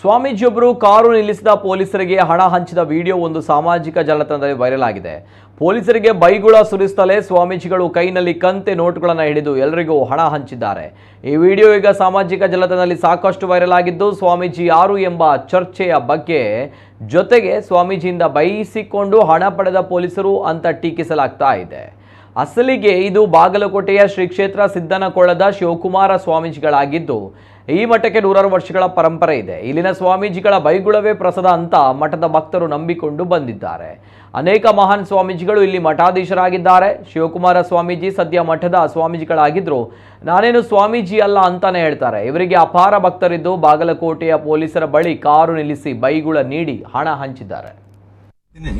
ಸ್ವಾಮೀಜಿಯೊಬ್ಬರು car ನಿಲ್ಲಿಸಿದ ಪೊಲೀಸರಿಗೆ ಹಣ ಹಂಚಿದ ವಿಡಿಯೋ ಒಂದು ಸಾಮಾಜಿಕ ಜಾಲತಾಣದಲ್ಲಿ ವೈರಲ್ ಆಗಿದೆ. ಪೊಲೀಸರಿಗೆ ಬೈಗುಳ ಸುರಿಸುತ್ತಲೇ ಸ್ವಾಮೀಜಿಗಳು ಕೈನಲ್ಲಿ ಕಂತೆ ನೋಟುಗಳನ್ನು ಹಿಡಿದು ಎಲ್ಲರಿಗೂ ಹಣ ಹಂಚಿದ್ದಾರೆ. ಈ ವಿಡಿಯೋ ಈಗ ಸಾಮಾಜಿಕ ಜಾಲತಾಣದಲ್ಲಿ ಸಾಕಷ್ಟು ವೈರಲ್ ಆಗಿದ್ದು, ಸ್ವಾಮೀಜಿ ಯಾರು ಎಂಬ ಚರ್ಚೆಯ ಬಗ್ಗೆ ಜೊತೆಗೆ ಸ್ವಾಮೀಜಿಯಿಂದ ಬೈಸಿಕೊಂಡು ಹಣ ಪಡೆದ ಪೊಲೀಸರು ಅಂತ ಟೀಕಿಸಲಾಗ್ತಾ ಇದೆ. ಅಸಲಿಗೆ ಇದು ಬಾಗಲಕೋಟೆಯ ಶ್ರೀ ಕ್ಷೇತ್ರ ಸಿದ್ದನಕೊಳ್ಳದ ಶಿವಕುಮಾರ ಸ್ವಾಮೀಜಿಗಳಾಗಿದ್ದು, ಈ ಮಠಕ್ಕೆ ನೂರಾರು ವರ್ಷಗಳ ಪರಂಪರೆ ಇದೆ. ಇಲ್ಲಿನ ಸ್ವಾಮೀಜಿಗಳ ಬೈಗುಳವೇ ಪ್ರಸಾದ ಅಂತ ಮಠದ ಭಕ್ತರು ನಂಬಿಕೊಂಡು ಬಂದಿದ್ದಾರೆ. ಅನೇಕ ಮಹಾನ್ ಸ್ವಾಮೀಜಿಗಳು ಇಲ್ಲಿ ಮಠಾಧೀಶರಾಗಿದ್ದಾರೆ. ಶಿವಕುಮಾರ ಸ್ವಾಮೀಜಿ ಸದ್ಯ ಮಠದ ಸ್ವಾಮೀಜಿಗಳಾಗಿದ್ದರು ನಾನೇನು ಸ್ವಾಮೀಜಿ ಅಲ್ಲ ಅಂತಾನೆ ಹೇಳ್ತಾರೆ. ಇವರಿಗೆ ಅಪಾರ ಭಕ್ತರಿದ್ದು ಬಾಗಲಕೋಟೆಯ ಪೊಲೀಸರ ಬಳಿ ಕಾರು ನಿಲ್ಲಿಸಿ ಬೈಗುಳ ನೀಡಿ ಹಣ ಹಂಚಿದ್ದಾರೆ.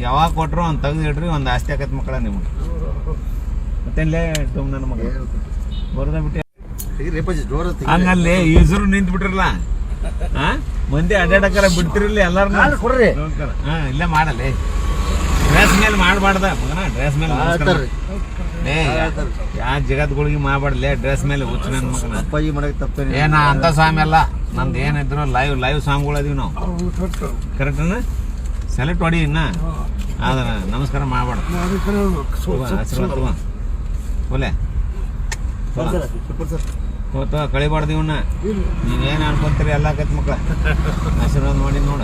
ಯಾವಾಗ ಕೊಟ್ಟರು ಒಂದು ಒಂದು ಆಸ್ತಿ ಆಗತ್ತೆ ಮಕ್ಕಳ ನಿಮ್ಗೆ. ಮತ್ತೆಲ್ಲೇ ತುಂಬ ನನ್ನ ಮಗ. ಬರೋದ ಬಿಟ್ಟು. ಹಂಗಲ್ಲಿ ಯೂಸರು ನಿಂತು ಬಿಟ್ರಲ್ಲ ಹಾ ಮಂದಿ ಅಡ್ಡಾಡಕರ ಬಿಡ್ತಿರಲಿ ಎಲ್ಲಾರು ಕೊಡ್ರಿ. ಹಾ ಇಲ್ಲೇ ಮಾಡಲ್ಲ ಡ್ರೆಸ್ ಮೇಲೆ ಮಾಡಬಾರ್ದ ಮಗನ? ಡ್ರೆಸ್ ಮೇಲೆ ಮಾಡು. ಏ ಯಾ ಜಗತ್ಗಳಿಗೆ ಮಾಡಬಾರ್ದಲೇ? ಡ್ರೆಸ್ ಮೇಲೆ ಹುಚ್ಚು ನನ್ನ ಮಗನ. ಅಪ್ಪಾಜಿ ಮಾಡಕ್ ತಪ್ಪೇನೆ ಏನ ಅಂತ ಸ್ವಾಮಿ ಅಲ್ಲ. ನಮ್ದು ಏನಿದ್ರು ಲೈವ್ ಲೈವ್ ಸಾಂಗ್ಗಳು ಅದೀವಿ ನಾವು. ಕರೆಕ್ಟನ ಸೆಲೆಕ್ಟ್ ಹೊಡಿ ಇನ್ನ. ಅದ ನಮಸ್ಕಾರ ಮಾಡ್ಬಾರ್ದು. ಆಶೀರ್ವಾದ ಒಲೆ. ಇವತ್ತು ಕಳಿಬಾರ್ದು ಇವನ್ನ ನೀವೇನು ಅನ್ಕೊಂತೀರಿ ಎಲ್ಲ ಕತ್ ಮಕ್ಳ. ಆಶೀರ್ವಾದ ಮಾಡಿ ನೋಡ.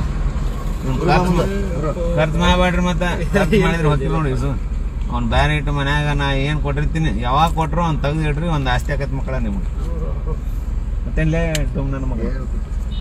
ಖರ್ಚು ಮಾಡಬೇಡ್ರಿ ಮತ್ತೆ. ಖರ್ಚು ಮಾಡಿದ್ರೆ ಹೊತ್ತಿಲ್ಲ ನೋಡಿ ಇಸು. ಅವ್ನು ಬ್ಯಾರೆ ಇಟ್ಟು ಮನ್ಯಾಗ ನಾ ಏನು ಕೊಟ್ಟಿರ್ತೀನಿ. ಯಾವಾಗ ಕೊಟ್ಟರು ಅವ್ನು ತೆಗ್ದು ಇಡ್ರಿ ಒಂದು ಆಸ್ತಿ ಆಕತ್ ಮಕ್ಕಳ ನಿಮ್ಗೆ. ಮತ್ತೇನ್ಲೇ ಟೋಮ್ ನನ್ನ ಮಗ.